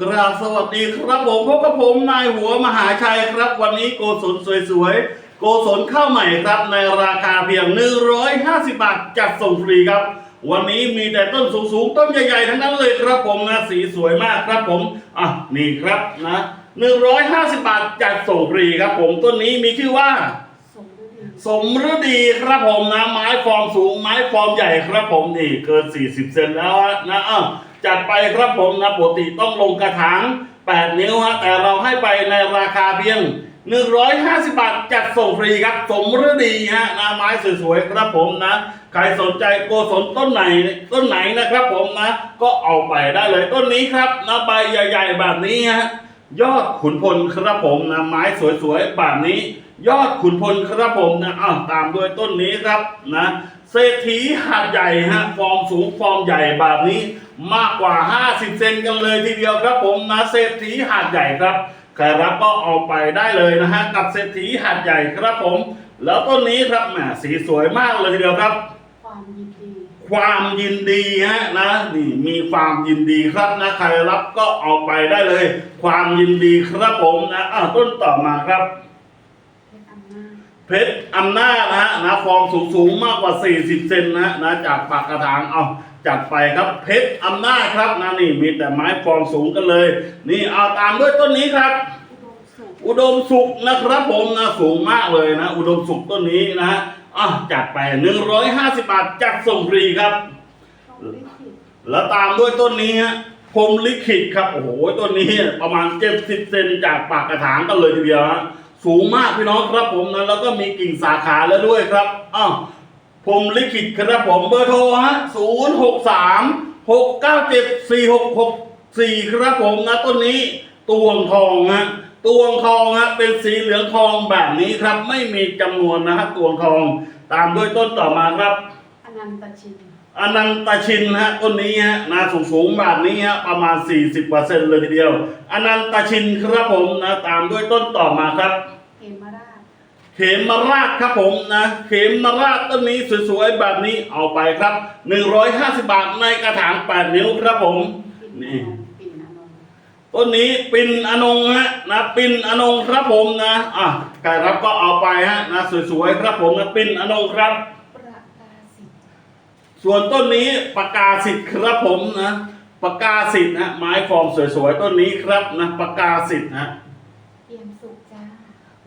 ครับสวัสดีครับผมพบกับผมนายหัวมหาชัยครับวันนี้โกศลสวยๆ โกศลข้าวใหม่ครับในราคาเพียง 150 บาทจัดส่งฟรีครับ วันนี้มีแต่ต้นสูงๆ ต้นใหญ่ๆ ทั้งนั้นเลยครับผมนะสีสวยมากครับผมอะนี่ครับนะ 150 บาทจัดส่งฟรีครับผมต้นนี้มีชื่อว่า สมฤดีครับผมนะไม้ฟอร์มสูงไม้ฟอร์มใหญ่ครับผมนี่เกิน 40 เซนแล้วนะอ้าวจัดไปครับผมนะปกติต้องลงกระถาง 8 นิ้วฮะแต่เราให้ไปในราคาเพียง 150 บาทจัดส่งฟรีครับ สมฤดีฮะนะไม้สวยๆครับผมนะใครสนใจโกศลต้นไหนต้นไหนนะครับผมนะ ก็เอาไปได้เลยต้นนี้ครับนะใบใหญ่ ๆ แบบนี้ฮะยอดขุนพลครับผมนะไม้สวยๆแบบนี้ ยอดขุนพลครับผมนะอ้าวตามด้วยต้นนี้ครับนะเศรษฐีหาดใหญ่ฮะฟอร์มสูงฟอร์มใหญ่แบบนี้มากกว่า 50 เซนกันเลยทีเดียวครับผมนะเศรษฐีหาดใหญ่ครับใครรับก็เอาไปได้เลยนะฮะกับเศรษฐีหาดใหญ่ครับผม แล้วต้นนี้ครับแหมสีสวยมากเลยทีเดียวครับ ความยินดีความยินดีฮะนะนี่มีความยินดีครับนะใครรับก็เอาไปได้เลย ความยินดีครับผมนะอ้าวต้นต่อมาครับ เพชรอำนาจนานะฮะนะฟอร์มสูงสูงมากกว่า 40 เซนนะฮะนะจากปากกระถางเอาจัดไปครับเพชรอำนาจครับนะนี่มีแต่ไม้ฟอร์มสูงกันเลย นี่เอาตามด้วยต้นนี้ครับ อุดมสุขนะครับผมนะสูงมากเลยนะ อุดมสุขต้นนี้นะฮะอะจัดไป 150 บาทจัดส่งฟรีครับ แล้วตามด้วยต้นนี้ฮะพรมลิขิตครับโอ้โหต้นนี้ประมาณ 70 เซนจากปากกระถางกันเลยทีเดียวฮะ สูงมากพี่น้องครับผมนะแล้วก็มีกิ่งสาขาแล้วด้วยครับอ้าวพรหมลิขิตครับผมเบอร์โทรฮะ0 6 3 6 9 7 4 6 6 4ครับผมนะต้นนี้ตวงทองฮะตวงทองฮะเป็นสีเหลืองทองแบบนี้ครับ ไม่มีจำนวนนะฮะตวงทอง ตามด้วยต้นต่อมาครับอนันตชิน อนันตชินฮะต้นนี้ฮะนาสูงสูงๆแบบนี้ฮะประมาณ 40%เลยทีเดียว อนันตชินครับผมนะตามด้วยต้นต่อมาครับ เขมราชเขมราชครับผมนะเขมราชต้นนี้สวยๆแบบนี้เอาไปครับ 150 บาทในกระถาง8นิ้วครับผมปิ่นนี่อนงค์ปิ่นอนงค์ต้นนี้ปินอนงฮะนะปินอนงครับผมนะอะใครรับก็เอาไปฮะนะสวยๆครับผมนะปินอนงครับประกาศิษย์ ส่วนต้นนี้ปากกาสิทธิ์ครับผมนะปากกาสิทธิ์นะไม้ฟอร์มสวยๆต้นนี้ครับนะปากกาสิทธิ์นะเปี่ยมสุขจ้า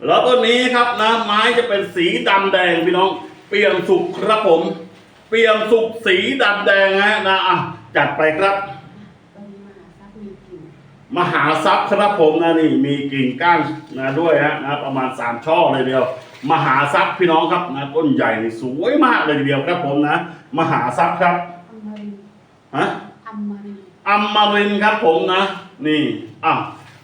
แล้วต้นนี้ครับนะไม้จะเป็นสีดำแดงพี่น้อง เปี่ยมสุกครับผม เปี่ยมสุกสีดำแดงฮะนะอะจัดไปครับตอนนี้มหาทรัพย์มีกิ่งมหาทรัพย์ครับผมนะนี่มีกิ่งก้านนะด้วยฮะนะประมาณสามช่อเลยเดียว มหาทรัพย์พี่น้องครับนะต้นใหญ่นี่สวยมากเลยทีเดียวครับผมนะ มหาทรัพย์ครับอมรินทร์ฮะอมรินทร์อัมมารินทร์ครับผมนะ นี่อะ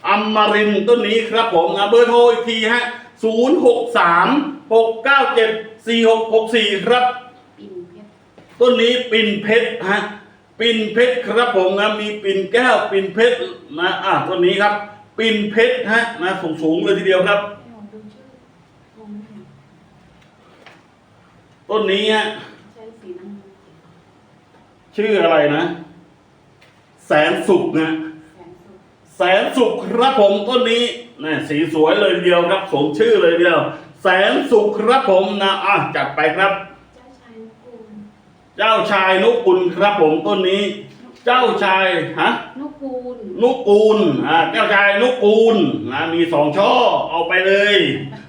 อัมมารินทร์ต้นนี้ครับผมนะเบอร์โทรอีกทีฮะ0 6 3 6 9 7 4 6 6 4ครับ ปิ่นเพชรต้นนี้ปิ่นเพชรฮะปิ่นเพชรครับผมนะมีปิ่นแก้วปิ่นเพชรนะอะต้นนี้ครับ ปิ่นเพชรฮะนะสูงสูงๆเลยทีเดียวครับ ให้ผมดูชื่อมองไม่เห็น ต้นนี้ฮะใช้สีน้ำเงินชื่ออะไรนะ แสนสุขนะ แสนสุขแสนสุขครับผมต้นนี้นะสีสวยเลยทีเดียวครับสมชื่อเลยทีเดียว แสนสุขครับผมนะอะจัดไปครับ เจ้าชายนุกูลเจ้าชายนุกุลครับผมต้นนี้ เจ้าชายฮะ นุกูลนุกูลอ่าเจ้าชายนุกูลนะมีสองช่อเอาไปเลย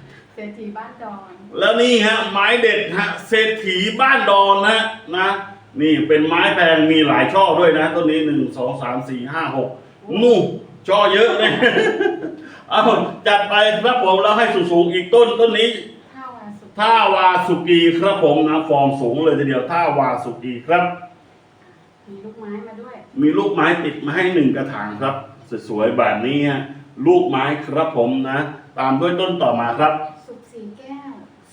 เศรษฐีบ้านดอน แล้วนี่ฮะไม้เด็ดฮะเศรษฐีบ้านดอนนะนะนี่เป็นไม้แพงมีหลายช่อด้วยนะต้นนี้หนึ่งสองสามสี่ห้าหกนู่ช่อเยอะเลยเอาจัดไปครับผมแล้วให้สูงๆอีกต้นต้นนี้ท่าวาสุขท่าวาสุกีครับผมนะฟอร์มสูงเลยทีเดียวท่าวาสุกีครับ มีลูกไม้มาด้วย มีลูกไม้ติดมาให้หนึ่งกระถางครับสวยๆแบบนี้ฮะลูกไม้ครับผมนะ ตามด้วยต้นต่อมาครับสุขสีแก้ว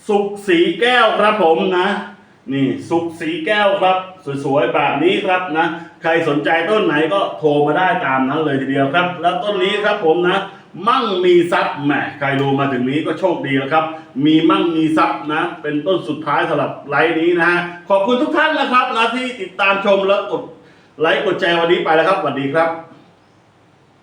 สุกสีแก้วครับผมนะ นี่สุกสีแก้วครับ สวยๆแบบนี้ครับนะ ใครสนใจต้นไหนก็โทรมาได้ตามนั้นเลยทีเดียวครับ แล้วต้นนี้ครับผมนะ มั่งมีทรัพย์แหมใครดูมาถึงนี้ก็โชคดีแล้วครับ มีมั่งมีทรัพย์นะ เป็นต้นสุดท้ายสำหรับไลฟ์นี้นะฮะขอบคุณทุกท่านนะครับนะที่ติดตามชมและกดไลค์กดแชร์วันนี้ไปแล้วครับสวัสดีครับ